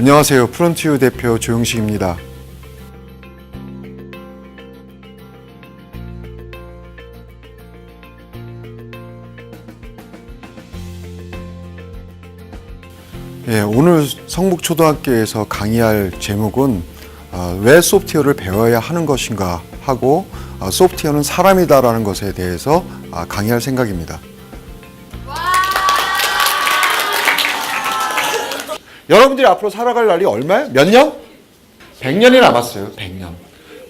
안녕하세요. 프론티유 대표 조용식입니다. 예, 오늘 성북초등학교에서 강의할 제목은 아, 왜 소프트웨어를 배워야 하는 것인가 하고 아, 소프트웨어는 사람이다라는 것에 대해서 아, 강의할 생각입니다. 여러분들이 앞으로 살아갈 날이 얼마예요? 몇 년? 100년이 남았어요. 100년.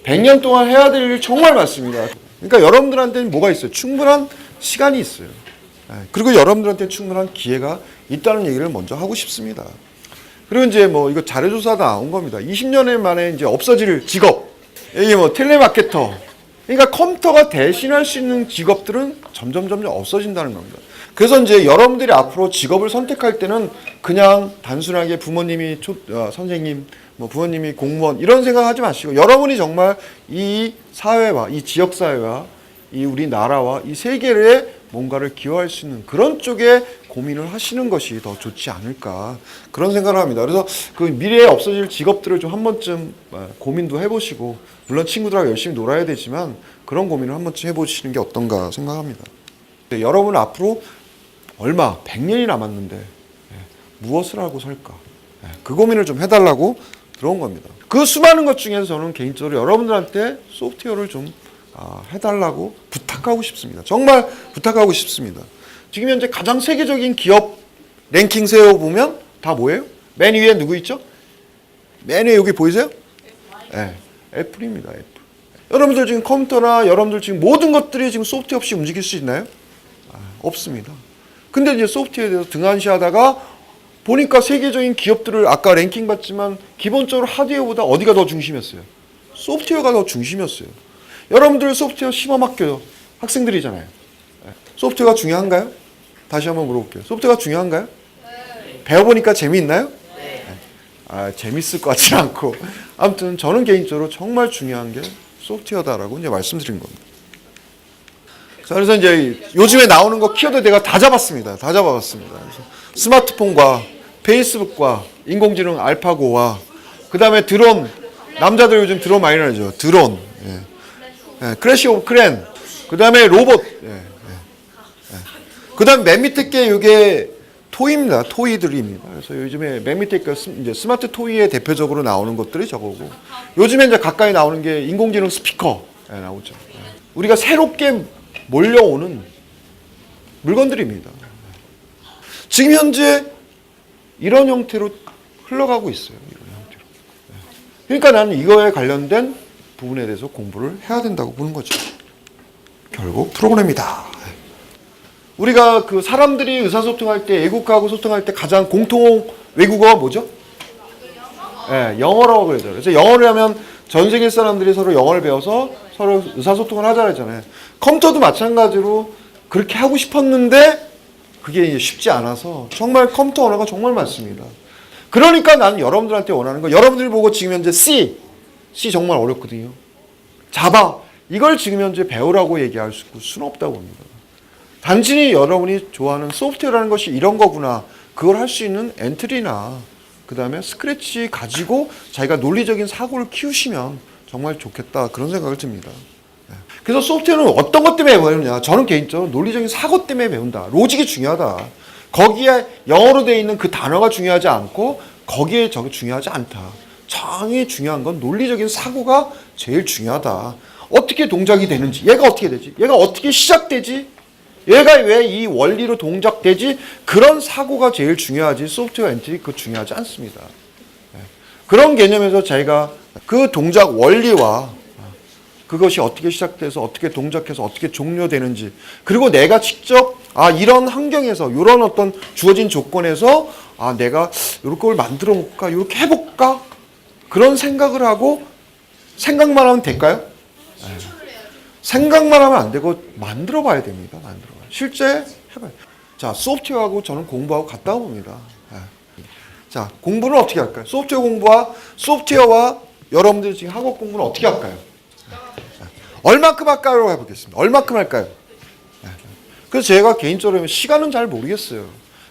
100년 동안 해야 될 일이 정말 많습니다. 그러니까 여러분들한테는 뭐가 있어요? 충분한 시간이 있어요. 예, 그리고 여러분들한테 충분한 기회가 있다는 얘기를 먼저 하고 싶습니다. 그리고 이제 뭐 이거 자료조사 나온 겁니다. 20년 만에 이제 없어질 직업. 이게 뭐 텔레마케터. 그러니까 컴퓨터가 대신할 수 있는 직업들은 점점 점점 없어진다는 겁니다. 그래서 이제 여러분들이 앞으로 직업을 선택할 때는 그냥 단순하게 부모님이 초, 어, 선생님, 뭐 부모님이 공무원 이런 생각하지 마시고 여러분이 정말 이 사회와 이 지역 사회와 이 우리나라와 이 세계에 뭔가를 기여할 수 있는 그런 쪽에 고민을 하시는 것이 더 좋지 않을까 그런 생각을 합니다. 그래서 그 미래에 없어질 직업들을 좀 한 번쯤 어, 고민도 해보시고 물론 친구들하고 열심히 놀아야 되지만 그런 고민을 한 번쯤 해보시는 게 어떤가 생각합니다. 네, 여러분 앞으로 얼마 100년이 남았는데 예, 무엇을 하고 살까 예, 그 고민을 좀 해달라고 들어온 겁니다. 그 수많은 것 중에서 저는 개인적으로 여러분들한테 소프트웨어를 좀 아, 해달라고 부탁하고 싶습니다. 정말 부탁하고 싶습니다. 지금 현재 가장 세계적인 기업 랭킹 세워보면 다 뭐예요? 맨 위에 누구 있죠? 맨 위에 여기 보이세요? 네, 애플입니다. 애플. 여러분들 지금 컴퓨터나 여러분들 지금 모든 것들이 지금 소프트웨어 없이 움직일 수 있나요? 아, 없습니다. 근데 이제 소프트웨어에 대해서 등한시하다가 보니까 세계적인 기업들을 아까 랭킹 받지만 기본적으로 하드웨어보다 어디가 더 중심이었어요? 소프트웨어가 더 중심이었어요. 여러분들 소프트웨어 시범학교 학생들이잖아요. 네. 소프트웨어가 중요한가요? 다시 한번 물어볼게요. 소프트웨어가 중요한가요? 배워보니까 재미있나요? 네. 아, 재밌을 것 같지는 않고. 아무튼 저는 개인적으로 정말 중요한 게 소프트웨어다라고 이제 말씀드린 겁니다. 자, 그래서 이제 요즘에 나오는 거 키워드 내가 다 잡았습니다. 다 잡아봤습니다. 그래서 스마트폰과 페이스북과 인공지능 알파고와 그 다음에 드론 남자들 요즘 드론 많이 나죠. 드론, 예. 예, 크래시 오브 크랜, 그 다음에 로봇, 예, 예, 예. 그 다음 맨 밑에 게 이게 토이입니다. 토이들입니다. 그래서 요즘에 맨 밑에 게 스- 이제 스마트 토이에 대표적으로 나오는 것들이 저거고 요즘에 이제 가까이 나오는 게 인공지능 스피커 예, 나오죠. 예. 우리가 새롭게 몰려오는 물건들입니다. 지금 현재 이런 형태로 흘러가고 있어요. 이런 형태로. 예. 그러니까 나는 이거에 관련된 부분에 대해서 공부를 해야 된다고 보는 거죠. 결국 프로그램이다. 예. 우리가 그 사람들이 의사소통할 때 애국하고 소통할 때 가장 공통 외국어가 뭐죠? 예, 영어라고 그러죠. 그래서 영어를 하면 전 세계 사람들이 서로 영어를 배워서 서로 의사소통을 하자 그랬잖아요. 컴퓨터도 마찬가지로 그렇게 하고 싶었는데 그게 쉽지 않아서 정말 컴퓨터 언어가 정말 많습니다. 그러니까 나는 여러분들한테 원하는 거 여러분들이 보고 지금 현재 C, C 정말 어렵거든요. 자바 이걸 지금 현재 배우라고 얘기할 수- 수는 없다고 봅니다. 단순히 여러분이 좋아하는 소프트웨어라는 것이 이런 거구나. 그걸 할 수 있는 엔트리나 그 다음에 스크래치 가지고 자기가 논리적인 사고를 키우시면 정말 좋겠다. 그런 생각을 듭니다. 네. 그래서 소프트웨어는 어떤 것 때문에 배우느냐. 저는 개인적으로 논리적인 사고 때문에 배운다. 로직이 중요하다. 거기에 영어로 되어 있는 그 단어가 중요하지 않고 거기에 저게 중요하지 않다. 정이 중요한 건 논리적인 사고가 제일 중요하다. 어떻게 동작이 되는지, 얘가 어떻게 되지? 얘가 어떻게 시작되지? 얘가 왜 이 원리로 동작되지? 그런 사고가 제일 중요하지 소프트웨어 엔트리 그거 중요하지 않습니다. 예. 그런 개념에서 저희가 그 동작 원리와 그것이 어떻게 시작돼서 어떻게 동작해서 어떻게 종료되는지 그리고 내가 직접 아 이런 환경에서 이런 어떤 주어진 조건에서 아 내가 걸 만들어 볼까 이렇게 해볼까 그런 생각을 하고 생각만 하면 될까요? 생각만 하면 안 되고 만들어 봐야 됩니다. 만들어. 실제 해봐요. 자, 소프트웨어하고 저는 공부하고 같다고 봅니다. 예. 자, 공부는 어떻게 할까요? 소프트웨어 공부와 소프트웨어와 여러분들이 지금 학업 공부는 어떻게 할까요? 예. 얼마큼 할까요? 해보겠습니다. 얼마큼 할까요? 예. 그래서 제가 개인적으로 시간은 잘 모르겠어요.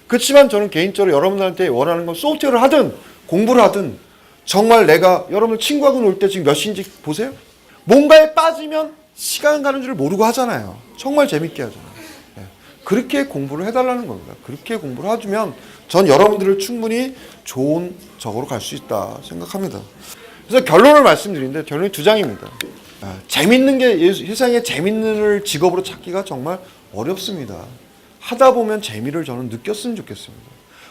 그렇지만 저는 개인적으로 여러분들한테 원하는 건 소프트웨어를 하든 공부를 하든 정말 내가 여러분 친구하고 놀 때 지금 몇 시인지 보세요. 뭔가에 빠지면 시간 가는 줄 모르고 하잖아요. 정말 재밌게 하잖아요. 예. 그렇게 공부를 해달라는 겁니다. 그렇게 공부를 해주면 전 여러분들을 충분히 좋은 적으로 갈 수 있다 생각합니다. 그래서 결론을 말씀드리는데 결론이 두 장입니다. 아, 재밌는 게 예- 세상에 재밌는 직업으로 찾기가 정말 어렵습니다. 하다 보면 재미를 저는 느꼈으면 좋겠습니다.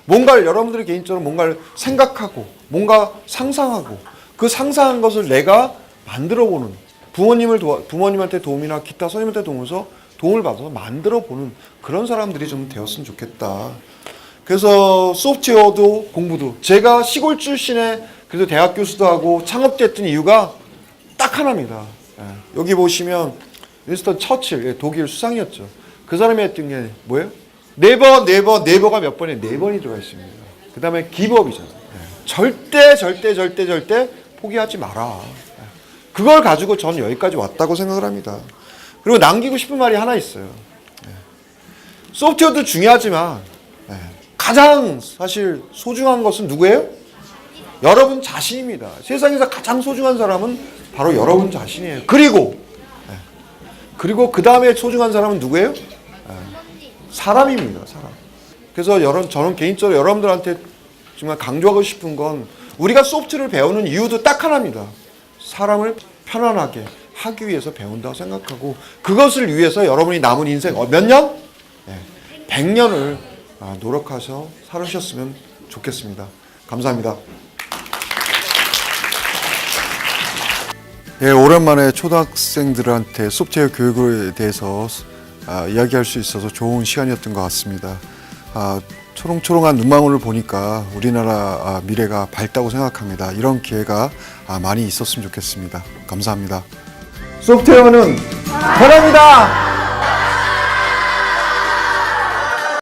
뭔가를 여러분들이 개인적으로 뭔가를 생각하고 뭔가 상상하고 그 상상한 것을 내가 만들어 보는 부모님을 도와, 부모님한테 도움이나 기타 선생님한테 도움에서 도움을 받아서 만들어 보는 그런 사람들이 좀 되었으면 좋겠다. 그래서 소프트웨어도 공부도 제가 시골 출신의 그래도 대학 교수도 하고 창업됐던 이유가 딱 하나입니다. 예, 여기 보시면 윈스턴 처칠 예, 독일 수상이었죠. 그 사람이 했던 게 뭐예요? 네버 네버 네버가 몇 번에 네 번이 들어가 있습니다. 그 다음에 기법이잖아요. 예, 절대 절대 절대 절대 포기하지 마라. 예, 그걸 가지고 저는 여기까지 왔다고 생각을 합니다. 그리고 남기고 싶은 말이 하나 있어요. 예, 소프트웨어도 중요하지만 예, 가장 사실 소중한 것은 누구예요? 여러분 자신입니다. 세상에서 가장 소중한 사람은 바로 여러분 자신이에요. 그리고 예, 그리고 그 다음에 소중한 사람은 누구예요? 예, 사람입니다. 사람. 그래서 여러분 저는 개인적으로 여러분들한테 정말 강조하고 싶은 건 우리가 소프트를 배우는 이유도 딱 하나입니다. 사람을 편안하게 하기 위해서 배운다고 생각하고 그것을 위해서 여러분이 남은 인생 어, 몇 년? 네, 100년을 아, 노력하셔 살으셨으면 좋겠습니다. 감사합니다. 예, 오랜만에 초등학생들한테 소프트웨어 교육에 대해서 아, 이야기할 수 있어서 좋은 시간이었던 것 같습니다. 아, 초롱초롱한 눈망울을 보니까 우리나라 아, 미래가 밝다고 생각합니다. 이런 기회가 아, 많이 있었으면 좋겠습니다. 감사합니다. 소프트웨어는 변합니다.